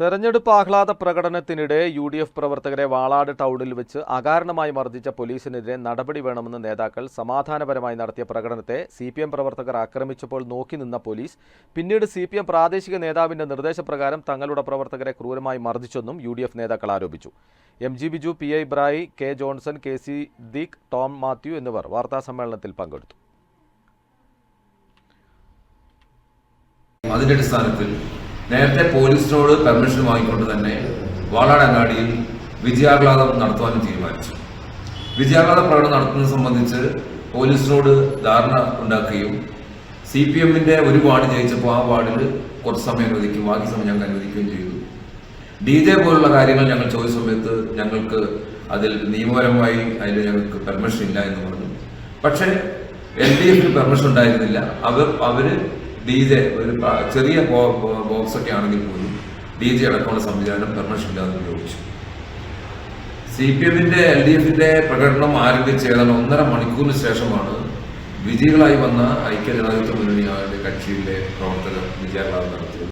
തെരഞ്ഞെടുപ്പ് ആഹ്ലാദ പ്രകടനത്തിനിടെ U D F പ്രവർത്തകരെ വാളാട് ടൗണിൽ വെച്ച് അകാരണമായി മർദ്ദിച്ച പോലീസിനെതിരെ നടപടി വേണമെന്ന് നേതാക്കൾ സമാധാനപരമായി നടത്തിയ പ്രകടനത്തെ സി പി എം പ്രവർത്തകർ ആക്രമിച്ചപ്പോൾ നോക്കി നിന്ന പോലീസ് പിന്നീട് സി പി എം പ്രാദേശിക നേതാവിന്റെ നിർദ്ദേശപ്രകാരം തങ്ങളുടെ പ്രവർത്തകരെ ക്രൂരമായി മർദ്ദിച്ചെന്നും യു ഡി എഫ് നേതാക്കൾ ആരോപിച്ചു. M G Biju P I ബ്രായി K Johnson K C ദീക് ടോം മാത്യു എന്നിവർ വാർത്താസമ്മേളനത്തിൽ പങ്കെടുത്തു. അതിന്റെ അടിസ്ഥാനത്തിൽ നേരത്തെ പോലീസിനോട് പെർമിഷൻ വാങ്ങിക്കൊണ്ട് തന്നെ വാളാടങ്ങാടിയിൽ വിജയാഹ്ലാദം നടത്തുവാനും തീരുമാനിച്ചു. വിജയാഹ്ലാദ പ്രകടനം നടത്തുന്നത് സംബന്ധിച്ച് പോലീസിനോട് ധാരണ ഉണ്ടാക്കുകയും സി പി എമ്മിന്റെ ഒരു വാർഡ് ജയിച്ചപ്പോൾ ആ വാർഡിൽ കുറച്ച് സമയം അനുവദിക്കും ബാക്കി സമയം ഞങ്ങൾ അനുവദിക്കുകയും ചെയ്തു. ഡി ജെ പോലുള്ള കാര്യങ്ങൾ ഞങ്ങൾ ചോദിച്ച സമയത്ത് ഞങ്ങൾക്ക് അതിൽ നിയമപരമായി അതിൽ ഞങ്ങൾക്ക് പെർമിഷൻ ഇല്ല എന്ന് പറഞ്ഞു. പക്ഷേ എൽ ഡി എഫിന് പെർമിഷൻ ഉണ്ടായിരുന്നില്ല. അവർ അവർ ഡി ജെ ഒരു ചെറിയ ബോക്സ് ഒക്കെ ആണെങ്കിൽ പോലും ഡി ജെ അടക്കമുള്ള സംവിധാനം പെർമിഷൻ ഇല്ലാതെ ഉപയോഗിച്ചു. സി പി എമ്മിന്റെ എൽ ഡി എഫിന്റെ പ്രകടനം ആരംഭിച്ച ഏതാണ്ട് ഒന്നര മണിക്കൂറിന് ശേഷമാണ് വിജയികളായി വന്ന ഐക്യ ജനാധിപത്യ മുന്നണി കക്ഷിയിലെ പ്രവർത്തകർ വിചാരണ നടത്തി